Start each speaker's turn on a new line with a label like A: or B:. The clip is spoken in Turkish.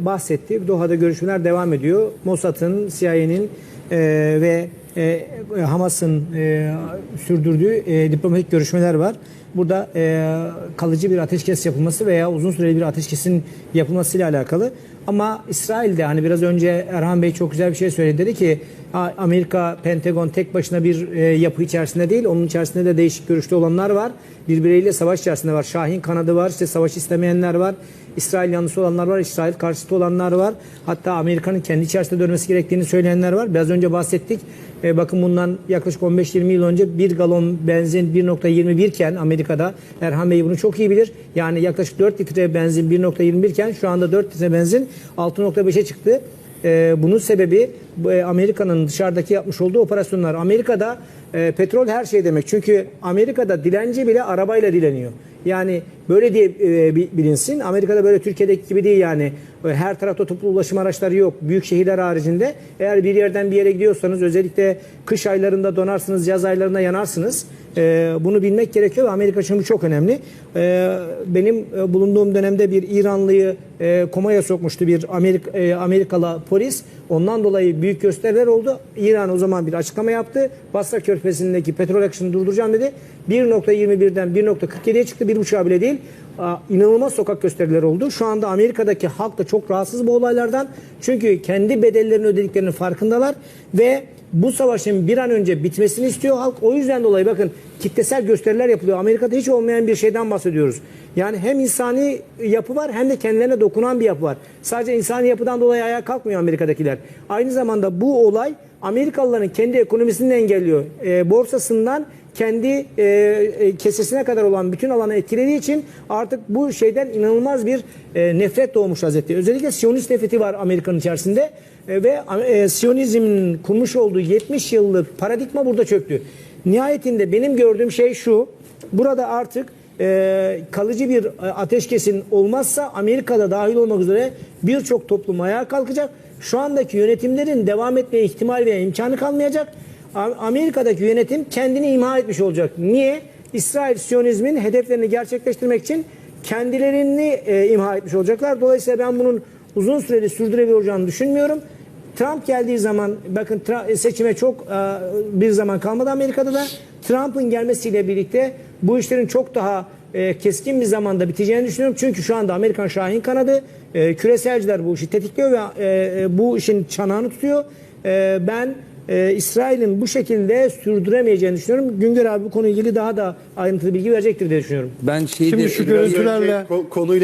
A: bahsetti. Doha'da görüşmeler devam ediyor. Mossad'ın, CIA'nin e, ve e, Hamas'ın e, sürdürdüğü e, diplomatik görüşmeler var. Burada e, kalıcı bir ateşkes yapılması veya uzun süreli bir ateşkesin yapılmasıyla alakalı. Ama İsrail'de hani biraz önce Erhan Bey çok güzel bir şey söyledi. Dedi ki "A- Amerika, Pentagon tek başına bir e, yapı içerisinde değil. Onun içerisinde de değişik görüşte olanlar var. Birbiriyle savaş içerisinde var. Şahin kanadı var. işte savaş istemeyenler var. İsrail yanlısı olanlar var, İsrail karşıtı olanlar var. Hatta Amerika'nın kendi içerisinde dönmesi gerektiğini söyleyenler var. Biraz önce bahsettik. E, bakın bundan yaklaşık 15-20 yıl önce bir galon benzin 1.21 iken Amerika'da Erhan Bey bunu çok iyi bilir. Yani yaklaşık 4 litre benzin 1.21 iken şu anda 4 litre benzin 6.5'e çıktı. E, bunun sebebi e, Amerika'nın dışarıdaki yapmış olduğu operasyonlar. Amerika'da e, petrol her şey demek. Çünkü Amerika'da dilenci bile arabayla dileniyor. Yani böyle diye e, bi- bilinsin. Amerika'da böyle Türkiye'deki gibi değil yani. Her tarafta toplu ulaşım araçları yok. Büyük şehirler haricinde. Eğer bir yerden bir yere gidiyorsanız özellikle kış aylarında donarsınız, yaz aylarında yanarsınız. E, bunu bilmek gerekiyor ve Amerika için bu çok önemli. E, benim e, bulunduğum dönemde bir İranlıyı e, komaya sokmuştu bir Amerika, e, Amerikalı polis. Ondan dolayı büyük gösteriler oldu. İran o zaman bir açıklama yaptı. Basra Körfezi'ndeki petrol akışını durduracağım dedi. 1.21'den 1.47'ye çıktı. 1.5'a bile değil. İnanılmaz sokak gösterileri oldu. Şu anda Amerika'daki halk da çok rahatsız bu olaylardan. Çünkü kendi bedellerini ödediklerinin farkındalar ve bu savaşın bir an önce bitmesini istiyor halk. O yüzden dolayı bakın kitlesel gösteriler yapılıyor. Amerika'da hiç olmayan bir şeyden bahsediyoruz. Yani hem insani yapı var hem de kendilerine dokunan bir yapı var. Sadece insani yapıdan dolayı ayağa kalkmıyor Amerika'dakiler. Aynı zamanda bu olay Amerikalıların kendi ekonomisini engelliyor. E, borsasından kendi e, e, kesesine kadar olan bütün alanı etkilediği için artık bu şeyden inanılmaz bir e, nefret doğmuş vaziyette. Özellikle Siyonist nefreti var Amerika'nın içerisinde E, ve e, Siyonizmin kurmuş olduğu 70 yıllık paradigma burada çöktü. Nihayetinde benim gördüğüm şey şu. Burada artık e, kalıcı bir e, ateşkesin olmazsa Amerika'da dahil olmak üzere birçok toplum ayağa kalkacak. Şu andaki yönetimlerin devam etmeye ihtimal veya imkanı kalmayacak. Amerika'daki yönetim kendini imha etmiş olacak. Niye? İsrail Siyonizmin hedeflerini gerçekleştirmek için kendilerini e, imha etmiş olacaklar. Dolayısıyla ben bunun uzun süreli sürdürebilir olacağını düşünmüyorum. Trump geldiği zaman bakın Tra- seçime çok e, bir zaman kalmadı Amerika'da da Trump'ın gelmesiyle birlikte bu işlerin çok daha e, keskin bir zamanda biteceğini düşünüyorum. Çünkü şu anda Amerikan Şahin kanadı e, küreselciler bu işi tetikliyor ve e, e, bu işin çanağını tutuyor. E, ben e, İsrail'in bu şekilde sürdüremeyeceğini düşünüyorum. Güngör abi bu konuyla ilgili daha da ayrıntılı bilgi verecektir diye düşünüyorum.
B: Ben şeyde
C: Şimdi şu
B: biraz-
C: görüntülerle
D: Ko- konuyla